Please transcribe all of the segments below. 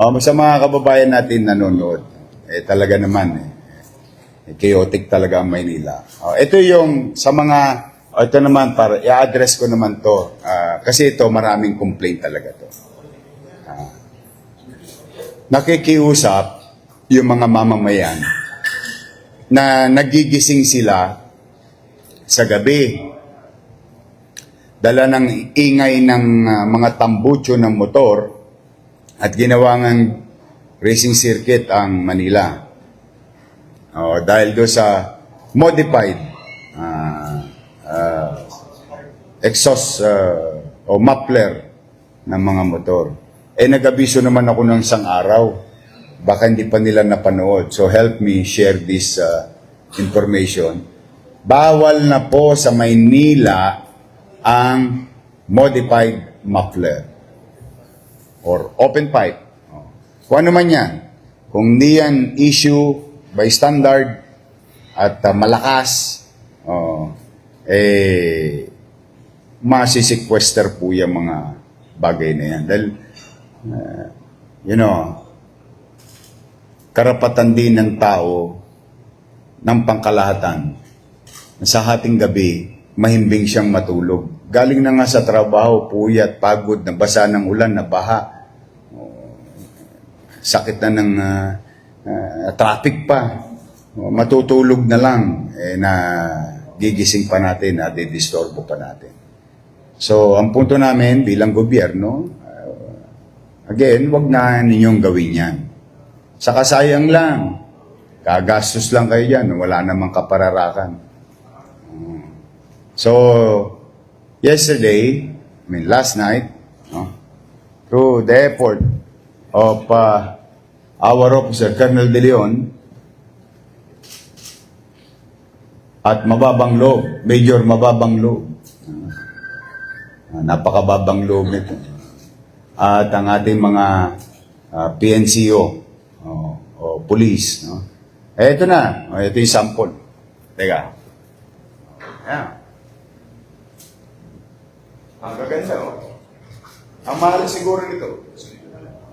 Um, sa mga kababayan natin nanonood, eh talaga naman eh, eh, chaotic talaga ang Maynila. Oh, ito yung sa mga, ito naman para i-address ko naman to Ah, kasi ito maraming complaint talaga to. Ah, nakikiusap yung mga mamamayan na nagigising sila sa gabi. Dala ng ingay ng ah, mga tambucho ng motor at ginawa ng racing circuit ang Manila. Oh, dahil do sa modified ah, ah, exhaust ah, o muffler ng mga motor. Eh nag-abiso naman ako ng isang araw. Baka hindi pa nila napanood. So help me share this ah, information. Bawal na po sa Maynila ang modified muffler or open pipe. Oh. Kung ano man yan, kung di yan issue by standard at uh, malakas, oh, eh, masisequester po yung mga bagay na yan. Dahil, uh, you know, karapatan din ng tao ng pangkalahatan sa hating gabi, mahimbing siyang matulog. Galing na nga sa trabaho, puyat, pagod, nabasa ng ulan, nabaha. Sakit na ng ah, ah, traffic pa. Matutulog na lang, eh, na gigising pa natin, na didisturbo pa natin. So, ang punto namin bilang gobyerno, ah, again, wag na ninyong gawin yan. Saka sayang lang. Kagastos lang kayo dyan. Wala namang kapararakan. So, yesterday, I mean last night, no, through the effort of uh, our officer, Colonel De Leon, at mababang loob, Major mababang loob. Ah, napakababang loob nito. At ang ating mga ah, PNCO o, o police. No? Eh, ito na. Ito yung sample. Teka. Ayan. Ang gaganda, oh. Ang mahal siguro nito.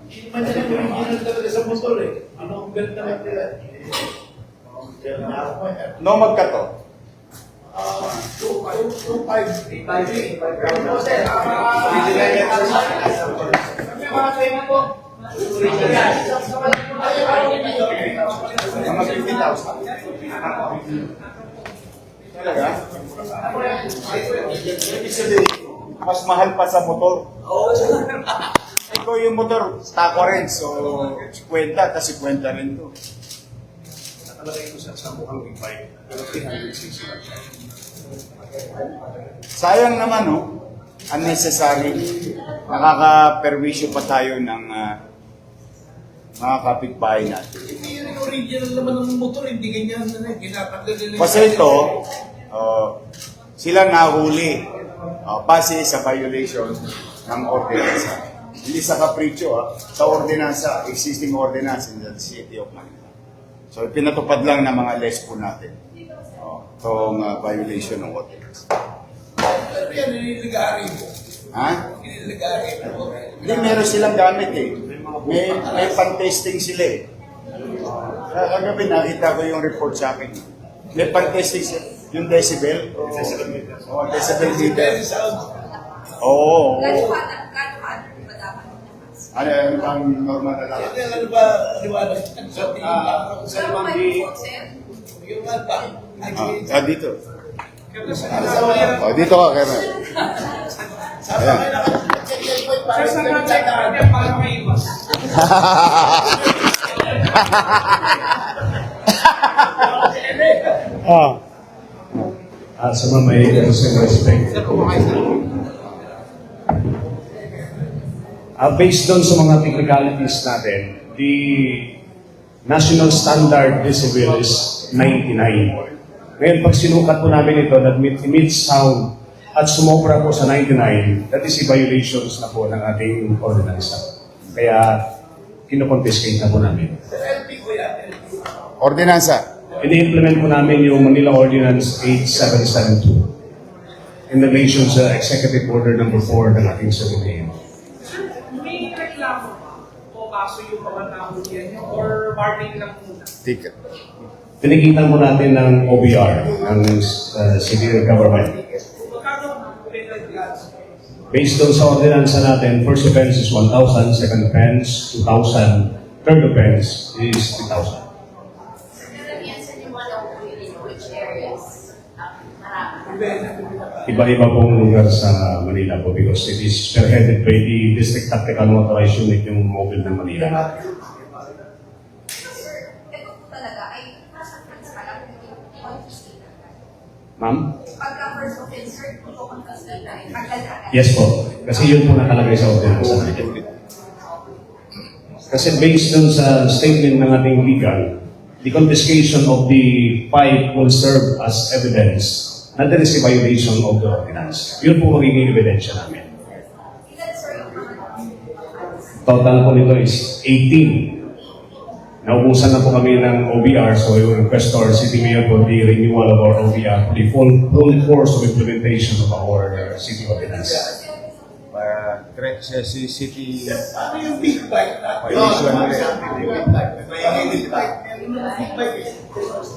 Madala ko original talaga sa motor eh. Ano ang ganda lang nila? No magkato. Ah, 2.5. 8.5. Mga 50,000. Talaga? Ibig sabihin, mas mahal pa sa motor. Ikaw yung motor, tako rin. So, 50, tapos 50 rin to. Nakalagay ko sa sa mukhang big bike. Pero 360 lang siya. Sayang naman, no? Unnecessary. Nakaka-perwisyo pa tayo ng ah, mga kapitbahay natin. Hindi yun yung original naman ng motor. Hindi ganyan na rin. Nila. Kasi ito, uh, sila nahuli uh, base sa violation ng ordinansa. Hindi sa kapritsyo, ah, sa ordinansa, existing ordinance in the city of Manila. So, pinatupad lang ng mga lespo natin. Uh, itong uh, violation ng ordinance. Pero yan, nililigari mo. Ha? Nililigari mo. Hindi, meron silang gamit eh. May, may pan-testing sila eh. Kagabi nakita ko yung report sa akin. May pan-testing sila. Yung decibel. Oh, decibel meter. Oh, decibel meter. Oo. dapat namas? Ano yung pang normal na lang? Ano ba, liwanag? Sa Ah, sa Ano ba Mandi. yung sir? Yung ano ba? Ah, ah, dito. Ano sa mga Oh, dito ka, Kevin. Ayan. Sa mga check natin para maiwas. Ah. At sa mga may sa respect. Uh, based doon sa mga technicalities natin, the national standard decibel is 99. Ngayon, pag sinukat po namin ito that meets sound at sumobra po sa 99, that is a violations na po ng ating ordinance. Kaya, kinoconfiscate na po namin. Ordinansa. Ini-implement po namin yung Manila Ordinance 8772 in the nation's uh, executive order number 4 ng ating 17. May reklamo ba o kaso yung nahuli niyo or warning lang muna? Ticket. Tinikitan po natin ng OBR, ng uh, civil government. Based doon sa ordinansa natin, first offense is 1,000, second offense 2,000, third offense is 3,000. Karamihan sa yung mga nauwi in which areas? Ah, marami. Iba-iba pong lugar sa Manila po because it is spearheaded by the District Tactical Motorized Unit yung mobile ng Manila. Ma'am? Pagka first offense, sir, kung confiscate na agad. Yes po. Kasi yun po nakalagay sa ordinansa natin. Kasi based dun sa statement ng ating legal, the confiscation of the pipe will serve as evidence na there is a violation of the ordinance. Yun po magiging ebidensya namin. Total po nito is 18. Naubusan na po kami ng OBR, so yung request to our city mayor for the renewal of our OBR, the full, full course of implementation of our uh, city ordinance. Para correct sa si city Ano yung big bike? violation ulit.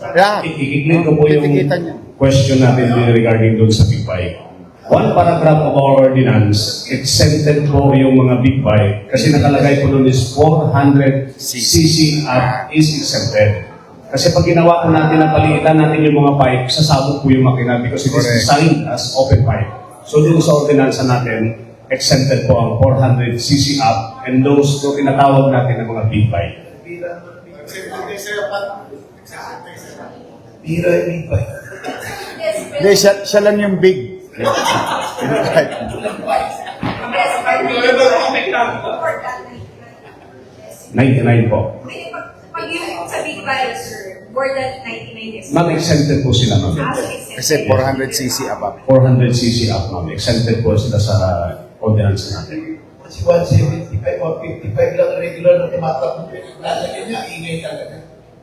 Yeah. I-clear ko po yung niya. question natin din regarding doon sa big bike. One paragraph of our ordinance, exempted po yung mga big bike kasi nakalagay po doon is 400 cc at is exempted. Kasi pag ginawa natin na palitan natin yung mga pipe, sasabog po yung makina because it is designed as open pipe. So dito sa ordinansa natin, exempted po ang 400 cc up and those po tinatawag natin ng mga big bike. Bira yung big. Yes, Hindi, siya, siya lang yung big. Important na 99 po. Pag, yung sa big bike, sir, more than 99 years. Ma'am, exempted po sila, ma'am. Ah. Kasi 400cc above. 400 cc up, ma'am. Exempted po sila sa ordinance natin. Kasi 175 or 55 lang regular na tumatakbo. Lalagyan niya, ingay talaga.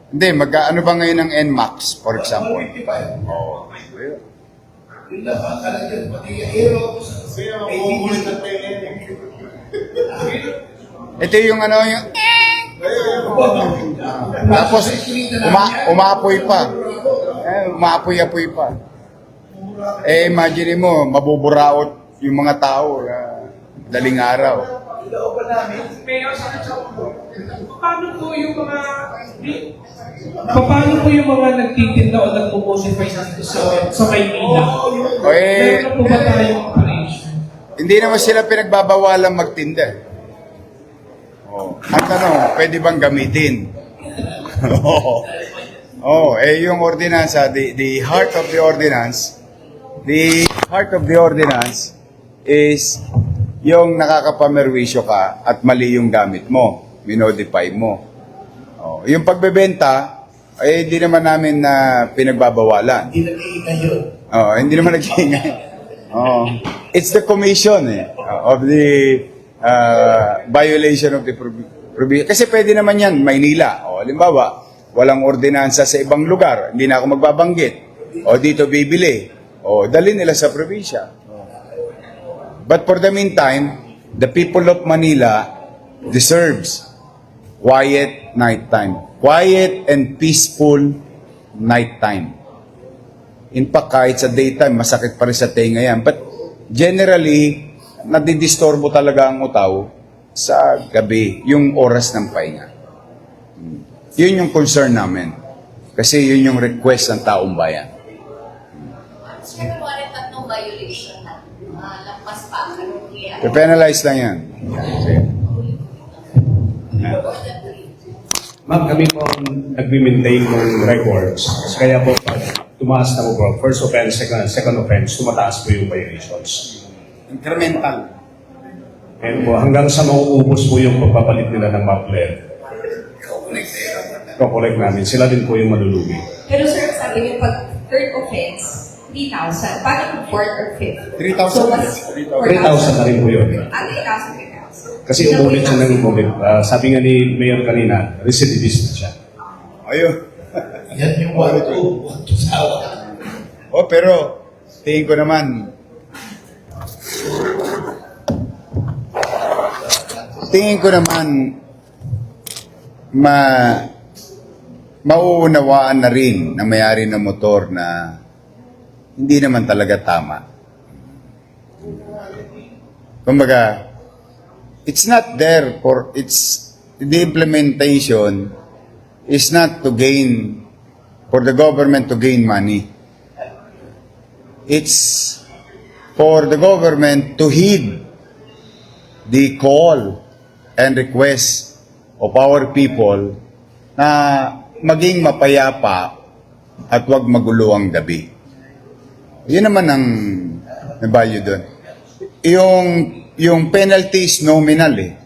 Hindi, magkaano ba ngayon ang NMAX, for example? 155. Oo. Yun lang ang kalagyan. Pati yung hero ko sa... Ito yung ano, yung... Tapos, uma, umaapoy pa. Eh, umaapoy-apoy pa. Eh, imagine mo, mabuburaot yung mga tao. ah, daling araw. Pa namin. Mayor, sa paano po yung mga paano po yung mga nagtitinda o nagpo-posify dito sa, sa Maynila? O eh, Meron na po ba tayong operation? hindi naman sila pinagbabawalan magtinda. Oh. Ang tanong, pwede bang gamitin? Oo. oh, eh yung ordinance, ah, the, the heart of the ordinance, the heart of the ordinance is yung nakakapamerwisyo ka at mali yung gamit mo, minodify mo. Oh, yung pagbebenta, eh hindi naman namin na pinagbabawalan. Hindi nag-iingay yun. Oh, hindi naman nag-iingay. Oh, it's the commission eh, of the uh, violation of the provi- provision. Kasi pwede naman yan, Maynila. O, halimbawa, walang ordinansa sa ibang lugar. Hindi na ako magbabanggit. O, dito bibili. O, dali nila sa probinsya. But for the meantime, the people of Manila deserves quiet nighttime. Quiet and peaceful nighttime. In fact, kahit sa daytime, masakit pa rin sa tenga yan. But generally, nadidistorbo talaga ang utaw sa gabi, yung oras ng pahinga. Yun yung concern namin. Kasi yun yung request ng taong bayan. Sir, kunwari tatlong violation ah, lampas pa? I-penalize lang yan. Sige. Ma'am, kami po ang nag-maintain ng records. Kaya po, pag tumaas na po po, first offense, second, second offense, tumataas po yung violations. Incremental. And po, hanggang sa mauubos po yung pagpapalit nila ng muffler. Kukolek namin. Sila din po yung malulugi. Pero sir, sabi niyo pag third offense, 3,000. Paano kung fourth or fifth? 3,000. So, mas 3,000 na rin po yun. Ah, 3,000, 3,000. Kasi umulit siya ng umulit. Ah, sabi nga ni Mayor kanina, recidivist na siya. Ayun. Yan yung one to, one to. Oh, pero tingin ko naman tingin ko naman ma mauunawaan na rin ng may-ari ng motor na hindi naman talaga tama. Kumbaga, it's not there for it's the implementation is not to gain for the government to gain money. It's for the government to heed the call and request of our people na maging mapayapa at wag magulo ang gabi. Yun naman ang value doon. Yung, yung penalty is nominal eh.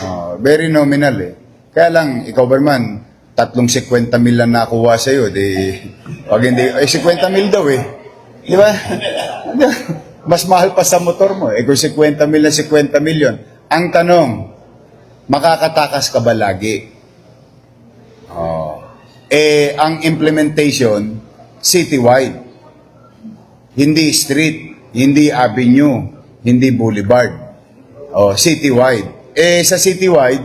Oh, very nominal eh. Kaya lang, ikaw ba naman, tatlong 50 mil lang nakuha sa'yo, di, pag hindi, eh 50 mil daw eh. Di ba? Mas mahal pa sa motor mo eh, kung 50 mil na 50 million. Ang tanong, makakatakas ka ba lagi? Oh. Eh, ang implementation, citywide. Hindi street, hindi avenue, hindi boulevard. Oh, citywide. Eh, sa citywide,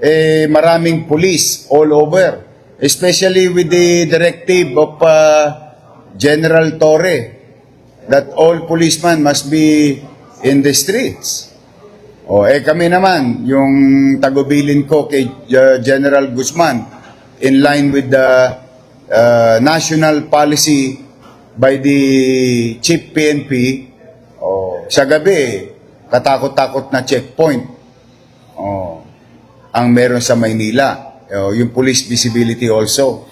eh, maraming police all over. Especially with the directive of uh, General Torre that all policemen must be in the streets. O, eh kami naman, yung tagubilin ko kay uh, General Guzman, in line with the uh, national policy by the Chief PNP, o, sa gabi, katakot-takot na checkpoint. O, ang meron sa Maynila. O, yung police visibility also.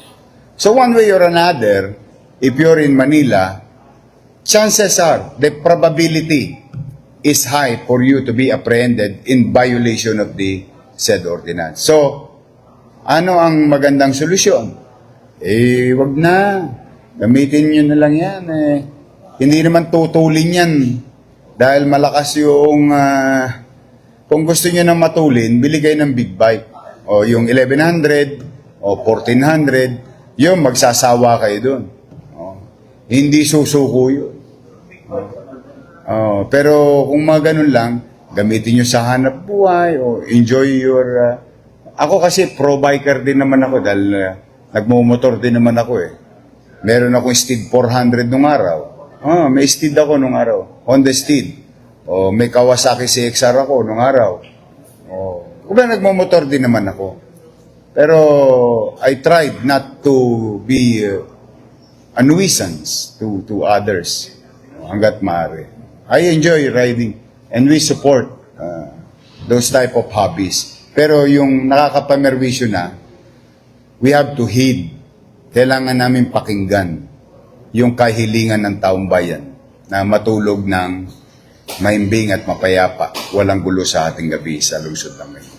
So one way or another, if you're in Manila, chances are, the probability is high for you to be apprehended in violation of the said ordinance. So, ano ang magandang solusyon? Eh, wag na. Gamitin nyo na lang yan. Eh. Hindi naman tutulin yan. Dahil malakas yung... ah, kung gusto nyo na matulin, bili kayo ng big bike. O yung 1100 o 1400, yun, magsasawa kayo dun. O, hindi susuko yun. Oh, pero kung mga ganun lang, gamitin nyo sa hanap buhay o enjoy your... uh, ako kasi pro-biker din naman ako dahil uh, nagmumotor din naman ako eh. Meron akong Steed 400 nung araw. Ah, may Steed ako nung araw. Honda Steed. O may Kawasaki CXR ako nung araw. O, kung nagmumotor din naman ako. Pero I tried not to be uh, a nuisance to, to others hanggat maaari. I enjoy riding and we support uh, those type of hobbies. Pero yung nakakapamerwisyo na, we have to heed. Kailangan namin pakinggan yung kahilingan ng taong bayan na matulog ng maimbing at mapayapa, walang gulo sa ating gabi sa lungsod ng Maynila.